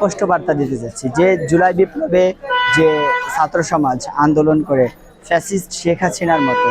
স্পষ্ট বার্তা দিতে চাচ্ছি যে জুলাই বিপ্লবে যে ছাত্র সমাজ আন্দোলন করে ফ্যাসিস্ট শেখ হাসিনার মতো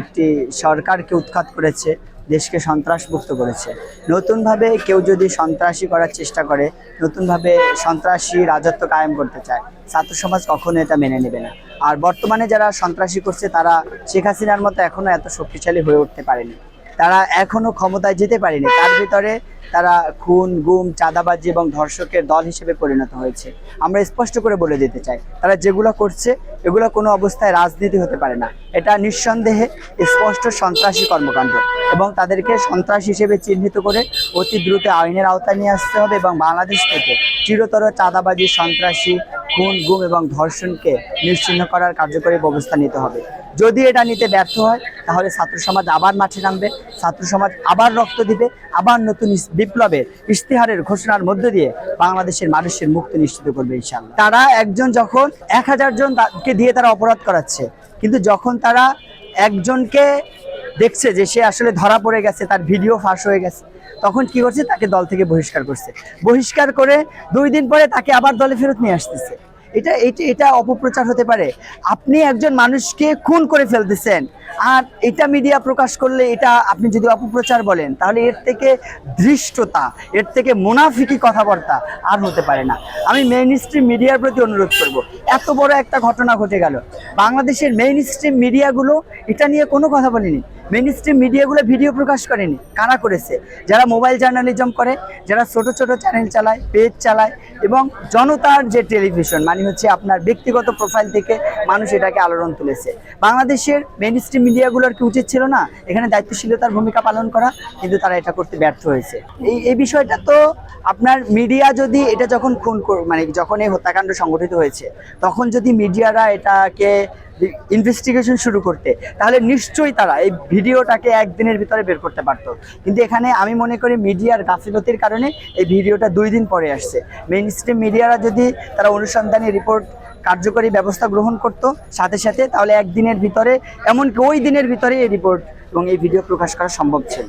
একটি সরকারকে উৎখাত করেছে, দেশকে সন্ত্রাসমুক্ত করেছে। নতুনভাবে কেউ যদি সন্ত্রাসী করার চেষ্টা করে, নতুনভাবে সন্ত্রাসী রাজত্ব কায়েম করতে চায়, ছাত্র সমাজ কখনো এটা মেনে নেবে না। আর বর্তমানে যারা সন্ত্রাসী করছে, তারা শেখ হাসিনার মতো এখনও এত শক্তিশালী হয়ে উঠতে পারেনি। তারা এখনও ক্ষমতায় যেতে পারেনি। তার ভিতরে তারা খুন, গুম, চাঁদাবাজি এবং ধর্ষকের দল হিসেবে পরিণত হয়েছে। আমরা স্পষ্ট করে বলে দিতে চাই, তারা যেগুলো করছে, এগুলো কোনো অবস্থায় রাজনীতি হতে পারে না। এটা নিঃসন্দেহে স্পষ্ট সন্ত্রাসী কর্মকাণ্ড এবং তাদেরকে সন্ত্রাস হিসেবে চিহ্নিত করে অতি দ্রুত আইনের আওতায় নিয়ে আসতে হবে এবং বাংলাদেশ থেকে চিরতর চাঁদাবাজি, সন্ত্রাসী খুন গুম এবং ধর্ষণকে নিশ্চিহ্ন করার কার্যকরী ব্যবস্থা নিতে হবে। যদি এটা নিতে ব্যর্থ হয়, তাহলে ছাত্র সমাজ আবার মাঠে নামবে, ছাত্র সমাজ আবার রক্ত দিবে, আবার নতুন বিপ্লবের ইশতেহারের ঘোষণার মধ্য দিয়ে বাংলাদেশের মানুষের মুক্তি নিশ্চিত করবে ইনশাল্লাহ তারা একজন যখন এক হাজার জনকে দিয়ে তারা অপরাধ করাচ্ছে, কিন্তু যখন তারা একজনকে দেখছে যে সে আসলে ধরা পড়ে গেছে, তার ভিডিও ফাঁস হয়ে গেছে তখন কি করছে? তাকে দল থেকে বহিষ্কার করছে। বহিষ্কার করে দুই দিন পরে তাকে আবার দলে ফেরত নিয়ে আসতেছে। এটা এটা এটা অপপ্রচার হতে পারে। আপনি একজন মানুষকে খুন করে ফেলতেছেন আর এটা মিডিয়া প্রকাশ করলে এটা আপনি যদি অপপ্রচার বলেন, তাহলে এর থেকে ধৃষ্টতা, এর থেকে মুনাফিকি কথাবার্তা আর হতে পারে না। আমি মেইন স্ট্রিম মিডিয়ার প্রতি অনুরোধ করব। এত বড় একটা ঘটনা ঘটে গেল। বাংলাদেশের মেইন স্ট্রিম মিডিয়াগুলো এটা নিয়ে কোনো কথা বলেনি। মেইন স্ট্রিম মিডিয়াগুলো ভিডিও প্রকাশ করেনি। কারা করেছে? যারা মোবাইল জার্নালিজম করে, যারা ছোট ছোট চ্যানেল চালায় পেজ চালায়, এবং জনতার যে টেলিভিশন মানে হচ্ছে আপনার ব্যক্তিগত প্রোফাইল থেকে মানুষ এটাকে আলোড়ন তুলেছে। বাংলাদেশের মেইন স্ট্রিম মিডিয়াগুলোর কি উচিত ছিল না? এখানে দায়িত্বশীলতার ভূমিকা পালন করা, কিন্তু তারা এটা করতে ব্যর্থ হয়েছে। এই এই বিষয়টা তো আপনার মিডিয়া যদি এটা যখন খুন মানে যখন এই হত্যাকাণ্ড সংগঠিত হয়েছে তখন যদি মিডিয়ারা এটাকে ইনভেস্টিগেশন শুরু করতে, তাহলে নিশ্চয়ই তারা এই ভিডিওটাকে একদিনের ভিতরে বের করতে পারতো। কিন্তু এখানে আমি মনে করি মিডিয়ার গাফিলতির কারণে এই ভিডিওটা দুই দিন পরে আসছে। মেইন স্ট্রিম মিডিয়ারা যদি তারা অনুসন্ধানী রিপোর্ট কার্যকরী ব্যবস্থা গ্রহণ করত সাথে সাথে, তাহলে একদিনের ভিতরে, এমনকি ওই দিনের ভিতরে এই রিপোর্ট এবং এই ভিডিও প্রকাশ করা সম্ভব ছিল।